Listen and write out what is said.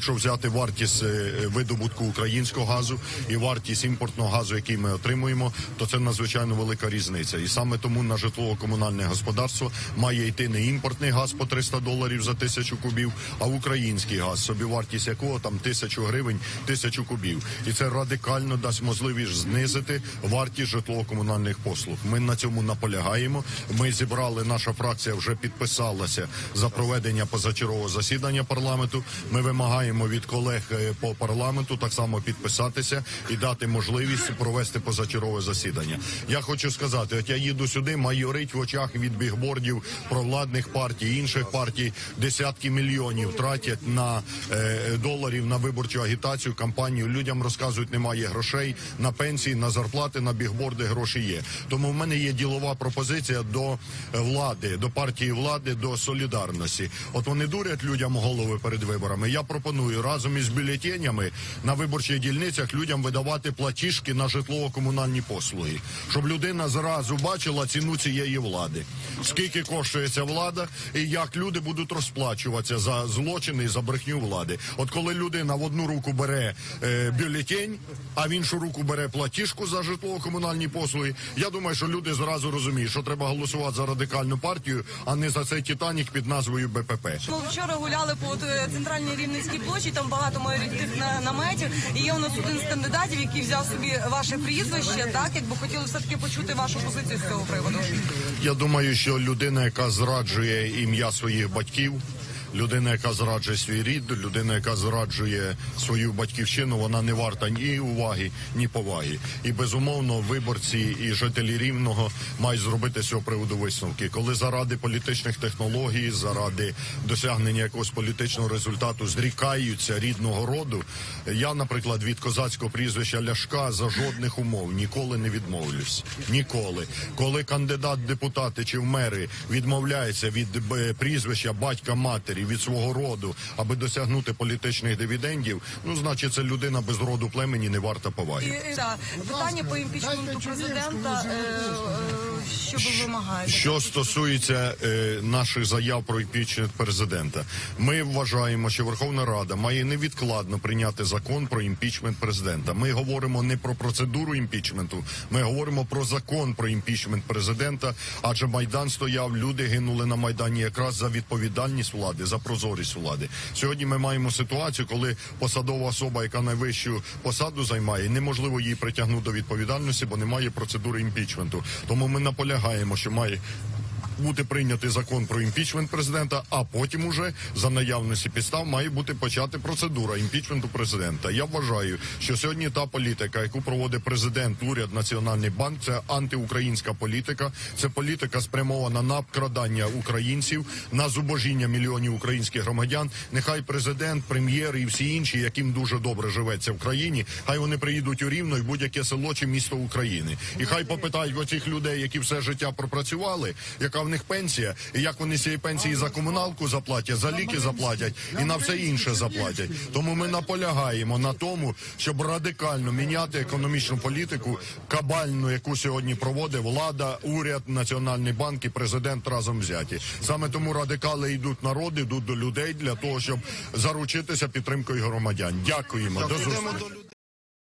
якщо взяти вартість е, видобутку українського газу і вартість імпортного газу, який ми отримуємо, то це надзвичайно велика різниця. І саме тому на житлово-комунальне господарство має йти не імпортний газ по 300 доларів за тисячу кубів, а український газ, собівартість якого там тисячу гривень, тисячу кубів. І це радикально дасть можливість знизити вартість житлово-комунальних послуг. Ми на цьому наполягаємо. Ми зібрали, наша фракція вже підписалася за проведення позачергового засідання парламенту. Ми вимагаємо від колег е, по парламенту так само підписатися і дати можливість провести позачергове засідання. Я хочу сказати, от я їду сюди, майорить в очах від бігбордів провладних партій, інших партій десятки мільйонів тратять на е, доларів на виборчу агітацію, кампанію. Людям розказують, немає грошей на пенсії, на зарплати, на бігборди гроші є. Тому в мене є ділова пропозиція до е, влади, до партії влади, до солідарності. От вони дурять людям голови перед виборами. Я пропоную разом із бюлетенями на виборчих дільницях людям видавати платіжки на житлово-комунальні послуги, щоб людина зразу бачила ціну цієї влади. Скільки коштує ця влада, і як люди будуть розплачуватися за злочини і за брехню влади. От коли людина в одну руку бере е, бюлетень, а в іншу руку бере платіжку за житлово-комунальні послуги, я думаю, що люди зразу розуміють, що треба голосувати за радикальну партію, а не за цей Титанік під назвою БПП. Ми вчора гуляли по е, центральній рівненській. Там багато майоритних наметів. І є у нас один з кандидатів, який взяв собі ваше прізвище. Так, якби хотіли все таки почути вашу позицію з цього приводу. Я думаю, що людина, яка зраджує ім'я своїх батьків, людина, яка зраджує свій рід, людина, яка зраджує свою батьківщину, вона не варта ні уваги, ні поваги. І безумовно, виборці і жителі рівного мають зробити цього приводу висновки. Коли заради політичних технологій, заради досягнення якогось політичного результату зрікаються рідного роду, я, наприклад, від козацького прізвища Ляшка за жодних умов ніколи не відмовлюсь. Ніколи. Коли кандидат в депутати чи в мери відмовляється від е, прізвища батька матері від свого роду, аби досягнути політичних дивідендів, ну значить, це людина без роду племені не варта І поваги. та, питання по імпічменту президента. е, е, Що ви вимагаєте? Що стосується е, наших заяв про імпічмент президента, ми вважаємо, що Верховна Рада має невідкладно прийняти закон про імпічмент президента. Ми говоримо не про процедуру імпічменту, ми говоримо про закон про імпічмент президента. Адже майдан стояв, люди гинули на майдані якраз за відповідальність влади, за прозорість влади. Сьогодні ми маємо ситуацію, коли посадова особа, яка найвищу посаду займає, неможливо її притягнути до відповідальності, бо немає процедури імпічменту. Тому ми наполягаємо, Kai Moshumai бути прийнятий закон про імпічмент президента, а потім уже за наявності підстав має бути почати процедура імпічменту президента. Я вважаю, що сьогодні та політика, яку проводить президент, уряд, національний банк, це антиукраїнська політика. Це політика спрямована на обкрадання українців, на зубожіння мільйонів українських громадян. Нехай президент, прем'єр і всі інші, яким дуже добре живеться в країні, хай вони приїдуть у рівно і будь-яке село чи місто України. І хай попитають оцих людей, які все життя пропрацювали, яка в них пенсія, і як вони цієї пенсії за комуналку заплатять, за ліки заплатять і на все інше заплатять. Тому ми наполягаємо на тому, щоб радикально міняти економічну політику, кабальну, яку сьогодні проводить влада, уряд, національний банк і президент разом взяті. Саме тому радикали йдуть народи, йдуть до людей для того, щоб заручитися підтримкою громадян. Дякуємо. До зустрічі.